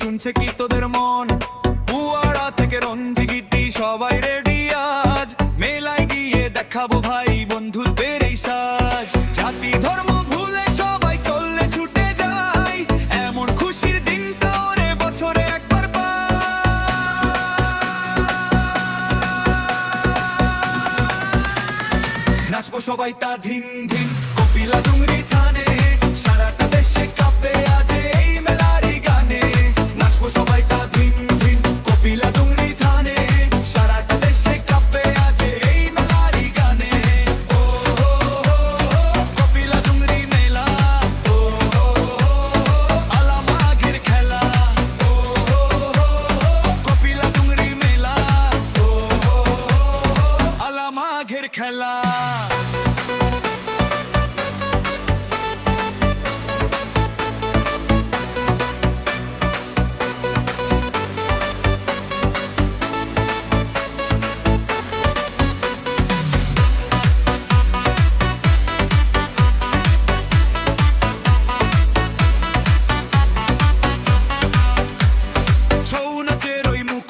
শুনছে কি তোদের মন? পুয়ারা থেকে রঞ্জিগিটি, সবাই রেডি আজ। মেলায় গিয়ে দেখাবো ভাই এই সাজ। জাতি ধর্ম ভুলে সবাই চললে ছুটে এমন খুশির দিন তো রে বছরে একবার নাচবো সবাই তা ধিন ধিন, কপিলা ডুংরি থান।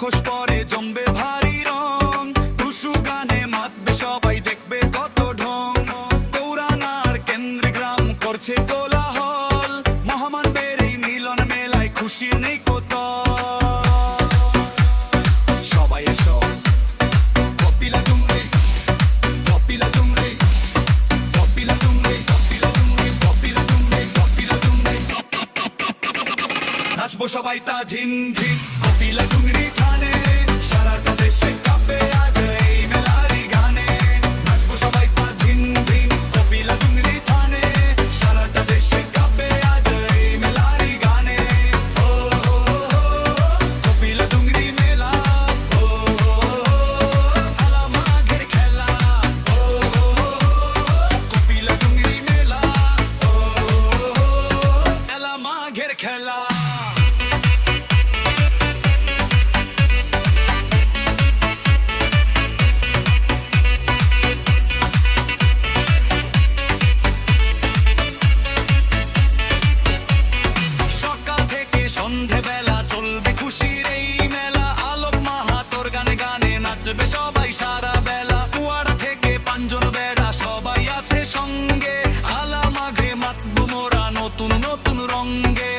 মুখোশ পরে জমবে ভারী রং। টুসু গানে মাতবে, সবাই দেখবে কত ঢং। গৌরাঙার কেন্দ্রে গ্রাম করছে কোলাহল। মহামানবের এই মিলন মেলায় খুশির নেই সবাই কপিলা কপিলা কপিলা কপিলা কপিলা কপিলা তা ঝিন ঝিন নাচবে সবাই সারা বেলা। কুয়ারা থেকে পাঞ্জন বেড়া সবাই আছে সঙ্গে। আলা মাঘে মাতবু মোরা নতুন নতুন রঙ্গে